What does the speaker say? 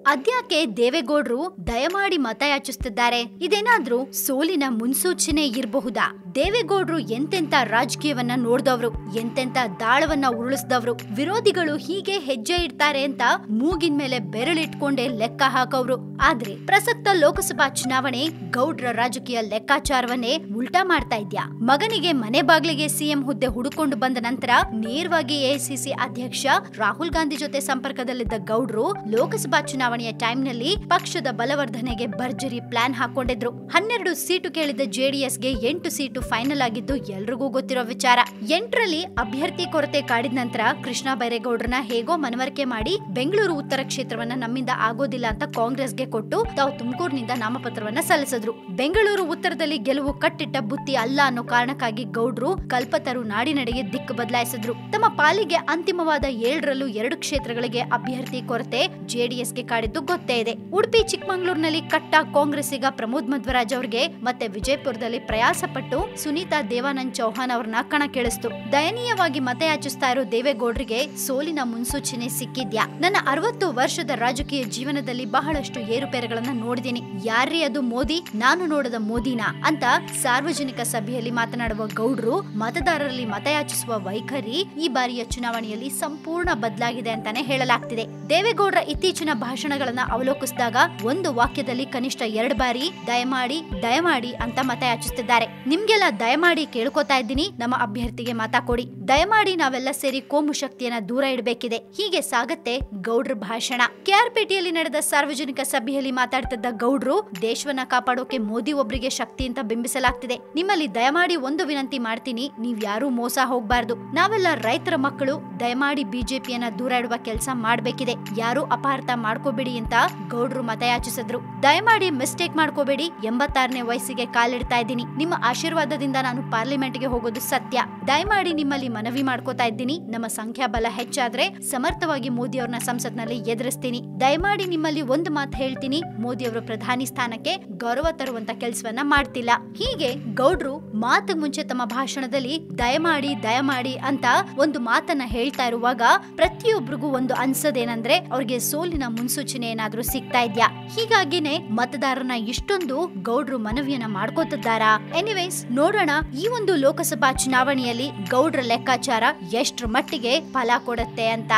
ಅದ್ಯಾಕೆ ದೇವೇಗೌಡ್ರು ದಯಮಾಡಿ ಮತಯಾಚಿಸುತ್ತಿದ್ದಾರೆ ಇದೇನಾದ್ರೂ ಸೋಲಿನ ಮುನ್ಸೂಚನೆ ಇರಬಹುದಾ? ದೇವೇಗೌಡ್ರು ಎಂತೆಂತ ರಾಜಕೀಯವನ್ನ ನೋಡಿದವರು ಎಂತೆಂತ ದಾಳವನ್ನ ಉರುಳಿಸಿದವರು, ವಿರೋಧಿಗಳು ಹೀಗೆ ಹೆಜ್ಜೆ ಇಡ್ತಾರೆ ಅಂತ ಮೂಗಿನ ಮೇಲೆ ಬೆರಳಿಟ್ಕೊಂಡೇ ಲೆಕ್ಕ ಹಾಕೋರು ಆದ್ರೆ ಪ್ರಸಕ್ತ ಲೋಕಸಭಾ ಚುನಾವಣೆ ಗೌಡ್ರ ರಾಜಕೀಯ ಲೆಕ್ಕಾಚಾರವನ್ನೇ ಉಲ್ಟಾ ಮಾಡ್ತಾ ಇದ್ಯಾ? ಮಗನಿಗೆ ಮನೆ ಬಾಗ್ಲಿಗೆ ಸಿಎಂ ಹುದ್ದೆ ಹುಡುಕೊಂಡು ಬಂದ ನಂತರ ನೇರವಾಗಿ ಎಐಸಿಸಿ ಅಧ್ಯಕ್ಷ ರಾಹುಲ್ ಗಾಂಧಿ ಜೊತೆ ಸಂಪರ್ಕದಲ್ಲಿದ್ದ ಗೌಡ್ರು ಲೋಕಸಭಾ ಚುನಾವಣೆಯ ಟೈಮ್ನಲ್ಲಿ ಪಕ್ಷದ ಬಲವರ್ಧನೆಗೆ ಭರ್ಜರಿ ಪ್ಲಾನ್ ಹಾಕೊಂಡಿದ್ರು ಹನ್ನೆರಡು ಸೀಟು ಕೇಳಿದ ಜೆಡಿಎಸ್ಗೆ ಎಂಟು ಸೀಟು ಫೈನಲ್ ಆಗಿದ್ದು ಎಲ್ರಿಗೂ ಗೊತ್ತಿರೋ ವಿಚಾರ. ಎಂಟರಲ್ಲಿ ಅಭ್ಯರ್ಥಿ ಕೊರತೆ ಕಾಡಿದ ನಂತರ ಕೃಷ್ಣ ಬೈರೇಗೌಡ್ರನ್ನ ಹೇಗೋ ಮನವರಿಕೆ ಮಾಡಿ ಬೆಂಗಳೂರು ಉತ್ತರ ಕ್ಷೇತ್ರವನ್ನ ನಮ್ಮಿಂದ ಆಗೋದಿಲ್ಲ ಅಂತ ಕಾಂಗ್ರೆಸ್ಗೆ ಕೊಟ್ಟು ತಾವು ತುಮಕೂರಿನಿಂದ ನಾಮಪತ್ರವನ್ನ ಸಲ್ಲಿಸಿದ್ರು. ಬೆಂಗಳೂರು ಉತ್ತರದಲ್ಲಿ ಗೆಲುವು ಕಟ್ಟಿಟ್ಟ ಬುತ್ತಿ ಅಲ್ಲ ಅನ್ನೋ ಕಾರಣಕ್ಕಾಗಿ ಗೌಡ್ರು ಕಲ್ಪತರು ನಾಡಿನಡೆಗೆ ದಿಕ್ಕು ಬದಲಾಯಿಸಿದ್ರು. ತಮ್ಮ ಪಾಲಿಗೆ ಅಂತಿಮವಾದ ಏಳರಲ್ಲೂ ಎರಡು ಕ್ಷೇತ್ರಗಳಿಗೆ ಅಭ್ಯರ್ಥಿ ಕೊರತೆ ಜೆಡಿಎಸ್ಗೆ ಕಾಡಿದ್ದು ಗೊತ್ತೇ ಇದೆ. ಉಡುಪಿ, ಚಿಕ್ಕಮಂಗ್ಳೂರಿನಲ್ಲಿ ಕಟ್ಟ ಕಾಂಗ್ರೆಸ್ಸಿಗ ಪ್ರಮೋದ್ ಮಧ್ವರಾಜ್ ಅವರಿಗೆ, ಮತ್ತೆ ವಿಜಯಪುರದಲ್ಲಿ ಪ್ರಯಾಸ ಪಟ್ಟು ಸುನೀತಾ ದೇವಾನಂದ್ ಚೌಹಾನ್ ಅವ್ರನ್ನ ಕಣಕ್ಕಿಳಿಸ್ತು. ದಯನೀಯವಾಗಿ ಮತಯಾಚಿಸ್ತಾ ಇರೋ ದೇವೇಗೌಡ್ರಿಗೆ ಸೋಲಿನ ಮುನ್ಸೂಚನೆ ಸಿಕ್ಕಿದ್ಯಾ? ನನ್ನ ಅರವತ್ತು ವರ್ಷದ ರಾಜಕೀಯ ಜೀವನದಲ್ಲಿ ಬಹಳಷ್ಟು ಏರುಪೇರುಗಳನ್ನ ನೋಡಿದೀನಿ. ಯಾರೇ ಅದು ಮೋದಿ? ನಾನು ನೋಡದ ಮೋದಿನಾ? ಅಂತ ಸಾರ್ವಜನಿಕ ಸಭೆಯಲ್ಲಿ ಮಾತನಾಡುವ ಗೌಡ್ರು, ಮತದಾರರಲ್ಲಿ ಮತಯಾಚಿಸುವ ವೈಖರಿ ಈ ಬಾರಿಯ ಚುನಾವಣೆಯಲ್ಲಿ ಸಂಪೂರ್ಣ ಬದಲಾಗಿದೆ ಅಂತಾನೆ ಹೇಳಲಾಗ್ತಿದೆ. ದೇವೇಗೌಡರ ಇತ್ತೀಚಿನ ಭಾಷಣಗಳನ್ನ ಅವಲೋಕಿಸಿದಾಗ ಒಂದು ವಾಕ್ಯದಲ್ಲಿ ಕನಿಷ್ಠ ಎರಡು ಬಾರಿ ದಯಮಾಡಿ ದಯಮಾಡಿ ಅಂತ ಮತ ಯಾಚಿಸುತ್ತಿದ್ದಾರೆ ನಿಮ್ಗೆಲ್ಲ ದಯಮಾಡಿ ಕೇಳ್ಕೊತಾ ಇದ್ದೀನಿ. ನಮ್ಮ ಅಭ್ಯರ್ಥಿಗೆ ಮತ ಕೊಡಿ. ದಯಮಾಡಿ ನಾವೆಲ್ಲ ಸೇರಿ ಕೋಮು ಶಕ್ತಿಯನ್ನ ದೂರ ಇಡಬೇಕಿದೆ. ಹೀಗೆ ಸಾಗತ್ತೆ ಗೌಡ್ರ ಭಾಷಣ. ಕೆಆರ್ಪೇಟೆಯಲ್ಲಿ ನಡೆದ ಸಾರ್ವಜನಿಕ ಸಭೆಯಲ್ಲಿ ಮಾತಾಡ್ತಿದ್ದ ಗೌಡ್ರು, ದೇಶವನ್ನ ಕಾಪಾಡೋಕೆ ಮೋದಿ ಒಬ್ರಿಗೆ ಶಕ್ತಿ ಅಂತ ಬಿಂಬಿಸಲಾಗ್ತಿದೆ. ನಿಮ್ಮಲ್ಲಿ ದಯಮಾಡಿ ಒಂದು ವಿನಂತಿ ಮಾಡ್ತೀನಿ. ನೀವ್ ಯಾರೂ ಮೋಸ ಹೋಗ್ಬಾರ್ದು. ನಾವೆಲ್ಲ ರೈತರ ಮಕ್ಕಳು, ದಯಮಾಡಿ ಬಿಜೆಪಿಯನ್ನ ದೂರ ಇಡುವ ಕೆಲಸ ಮಾಡ್ಬೇಕಿದೆ. ಯಾರು ಅಪಾರ್ಥ ಮಾಡ್ಕೋಬೇಡಿ ಅಂತ ಗೌಡ್ರು ಮತಯಾಚಿಸಿದ್ರು. ದಯಮಾಡಿ ಮಿಸ್ಟೇಕ್ ಮಾಡ್ಕೋಬೇಡಿ ಎಂಬತ್ತಾರನೇ ವಯಸ್ಸಿಗೆ ಕಾಲಿಡ್ತಾ ಇದ್ದೀನಿ. ನಿಮ್ಮ ಆಶೀರ್ವಾದದಿಂದ ನಾನು ಪಾರ್ಲಿಮೆಂಟ್ಗೆ ಹೋಗೋದು ಸತ್ಯ. ದಯಮಾಡಿ ನಿಮ್ಮಲ್ಲಿ ಮನವಿ ಮಾಡ್ಕೋತಾ ಇದ್ದೀನಿ. ನಮ್ಮ ಸಂಖ್ಯಾಬಲ ಹೆಚ್ಚಾದ್ರೆ ಸಮರ್ಥವಾಗಿ ಮೋದಿ ಅವ್ರನ್ನ ಸಂಸತ್ನಲ್ಲಿ ಎದುರಿಸ್ತೀನಿ. ದಯಮಾಡಿ ನಿಮ್ಮಲ್ಲಿ ಒಂದು ಮಾತು ಹೇಳ್ತೀನಿ. ಮೋದಿ ಅವರು ಪ್ರಧಾನಿ ಸ್ಥಾನಕ್ಕೆ ಗೌರವ ತರುವಂತ ಕೆಲಸವನ್ನ ಮಾಡ್ತಿಲ್ಲ. ಹೀಗೆ ಗೌಡ್ರು ಮಾತು ಮುಂಚೆ ತಮ್ಮ ಭಾಷಣದಲ್ಲಿ ದಯಮಾಡಿ ದಯಮಾಡಿ ಅಂತ ಒಂದು ಮಾತನ್ನ ಹೇಳ್ತಾ ಇರುವಾಗ ಪ್ರತಿಯೊಬ್ಬರಿಗೂ ಒಂದು ಅನ್ಸದೇನಂದ್ರೆ ಅವ್ರಿಗೆ ಸೋಲಿನ ಮುನ್ಸೂಚನೆ ಏನಾದ್ರೂ ಸಿಗ್ತಾ ಇದ್ಯಾ? ಹೀಗಾಗಿನೇ ಮತದಾರನ ಇಷ್ಟೊಂದು ಗೌಡ್ರು ಮನವಿಯನ್ನ ಮಾಡ್ಕೋತಿದ್ದಾರಾ? ಎನಿವೇಸ್ ನೋಡೋಣ, ಈ ಒಂದು ಲೋಕಸಭಾ ಚುನಾವಣೆಯಲ್ಲಿ ಗೌಡ್ರ ಲೆಕ್ಕಾಚಾರ ಎಷ್ಟ್ರ ಮಟ್ಟಿಗೆ ಫಲ ಕೊಡುತ್ತೆ ಅಂತ.